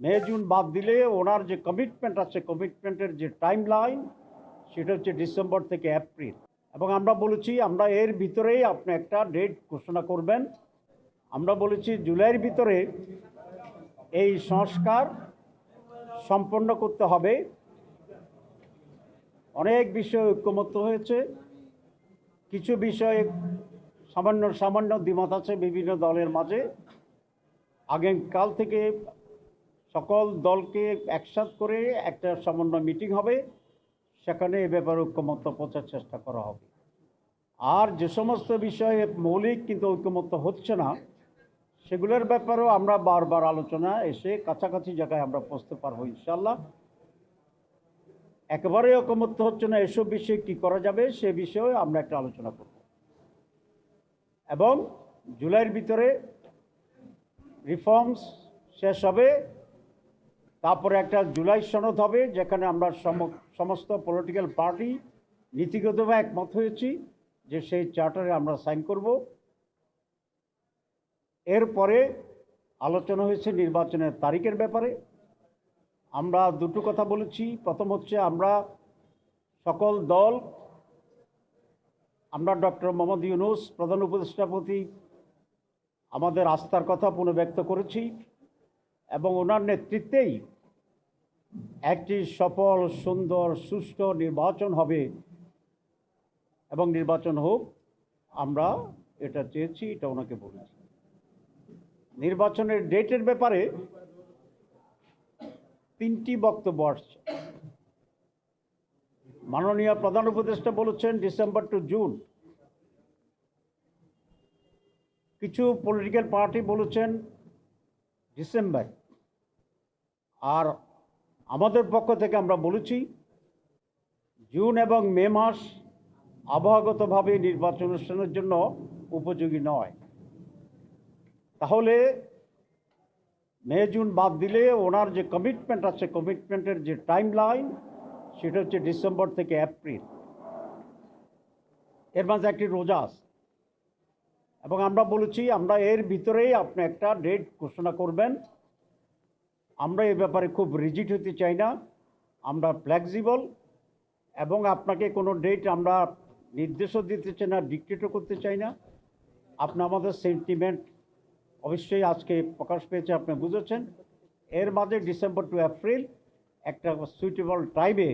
May June বাদ দিলে ওনার যে কমিটমেন্ট আছে কমিটমেন্টের যে টাইম লাইন সেটা হচ্ছে ডিসেম্বর থেকে এপ্রিল। এবং আমরা বলেছি, আমরা এর ভিতরেই আপনি একটা ডেট ঘোষণা করবেন। আমরা বলেছি, জুলাইয়ের ভিতরে এই সংস্কার সম্পন্ন করতে হবে। অনেক বিষয়ে ঐক্যমত্য হয়েছে। কিছু বিষয়ে সামান্য সামান্য দ্বিমত আছে বিভিন্ন দলের মাঝে। আগামীকাল থেকে সকল দলকে একসাথ করে একটা সামান্য মিটিং হবে। সেখানে এ ব্যাপারে ঐক্যমত্য পৌঁছার চেষ্টা করা হবে। আর যে সমস্ত বিষয়ে মৌলিক কিন্তু ঐক্যমত্য হচ্ছে না, সেগুলোর ব্যাপারেও আমরা বারবার আলোচনা এসে কাছাকাছি জায়গায় আমরা পৌঁছতে পারব ইনশাল্লাহ একেবারে ঐকমত্য হচ্ছে না, এসব বিষয়ে কী করা যাবে সে বিষয়ে আমরা একটা আলোচনা করব। এবং জুলাইয়ের ভিতরে রিফর্মস শেষ হবে। তারপরে একটা জুলাই সনদ হবে, যেখানে আমরা সম- সমস্ত পলিটিক্যাল পার্টি নীতিগতভাবে একমত হয়েছি যে সেই চার্টারে আমরা সাইন করব। এরপরে আলোচনা হয়েছে নির্বাচনের তারিখের ব্যাপারে। আমরা দুটো কথা বলেছি। প্রথম হচ্ছে আমরা সকল দল, আমরা ডক্টর মোহাম্মদ ইউনুস, প্রধান উপদেষ্টার প্রতি আমাদের আস্থার কথা পুনর্ব্যক্ত করেছি। এবং ওনার নেতৃত্বেই একটি সফল, সুন্দর, সুষ্ঠু নির্বাচন হবে। এবং নির্বাচন হোক, আমরা এটা চেয়েছি, এটা ওনাকে বলেছি। নির্বাচনের ডেটের ব্যাপারে তিনটি বক্তব্য আসছে। মাননীয় প্রধান উপদেষ্টা বলেছেন, ডিসেম্বর টু জুন। কিছু পলিটিক্যাল পার্টি বলেছেন ডিসেম্বর। আর আমাদের পক্ষ থেকে আমরা বলেছি, জুন এবং মে মাস আবহাওয়াগতভাবে নির্বাচন অনুষ্ঠানের জন্য উপযোগী নয়। তাহলে মে, জুন বাদ দিলে ওনার যে কমিটমেন্ট আছে কমিটমেন্টের যে টাইম লাইন সেটা হচ্ছে ডিসেম্বর থেকে এপ্রিল। এর মাঝে একটি রোজা আছে। এবং আমরা বলেছি, আমরা এর ভিতরেই আপনি একটা ডেট ঘোষণা করবেন। আমরা এ ব্যাপারে খুব রিজিট হতে চাই না। আমরা ফ্লেক্সিবল এবং আপনাকে কোনো ডেট আমরা নির্দেশও দিতে চাই না ডিক্টেটও করতে চাই না। আপনি আমাদের সেন্টিমেন্ট অবশ্যই আজকে প্রকাশ পেয়েছে, আপনি বুঝেছেন। এর মাঝে ডিসেম্বর টু এপ্রিল একটা সুইটেবল টাইমে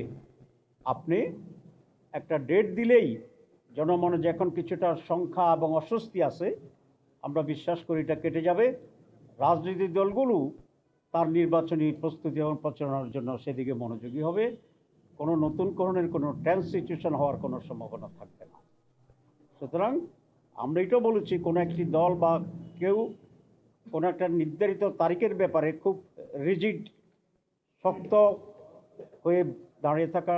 আপনি একটা ডেট দিলেই জনমনে যে এখন কিছুটা সংখ্যা এবং অস্বস্তি আছে, আমরা বিশ্বাস করি এটা কেটে যাবে। রাজনৈতিক দলগুলো তার নির্বাচনী প্রস্তুতি এবং প্রচারণার জন্য সেদিকে মনোযোগী হবে। কোনো নতুন করণের কোনো সিচুয়েশন হওয়ার কোনো সম্ভাবনা থাকবে না। সুতরাং আমরা এটাও বলেছি, কোনো একটি দল বা কেউ কোনো একটা নির্ধারিত তারিখের ব্যাপারে খুব রিজিড, শক্ত হয়ে দাঁড়িয়ে থাকা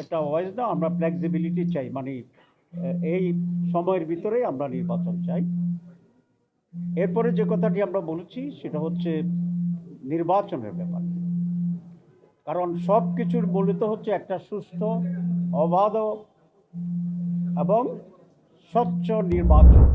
এটা ওয়াইজ না আমরা ফ্লেক্সিবিলিটি চাই। মানে এই সময়ের ভিতরে আমরা নির্বাচন চাই। এরপরে যে কথাটি আমরা বলেছি, সেটা হচ্ছে নির্বাচনের ব্যাপার। কারণ সব কিছুর মূলত হচ্ছে একটা সুস্থ, অবাধ এবং স্বচ্ছ নির্বাচন।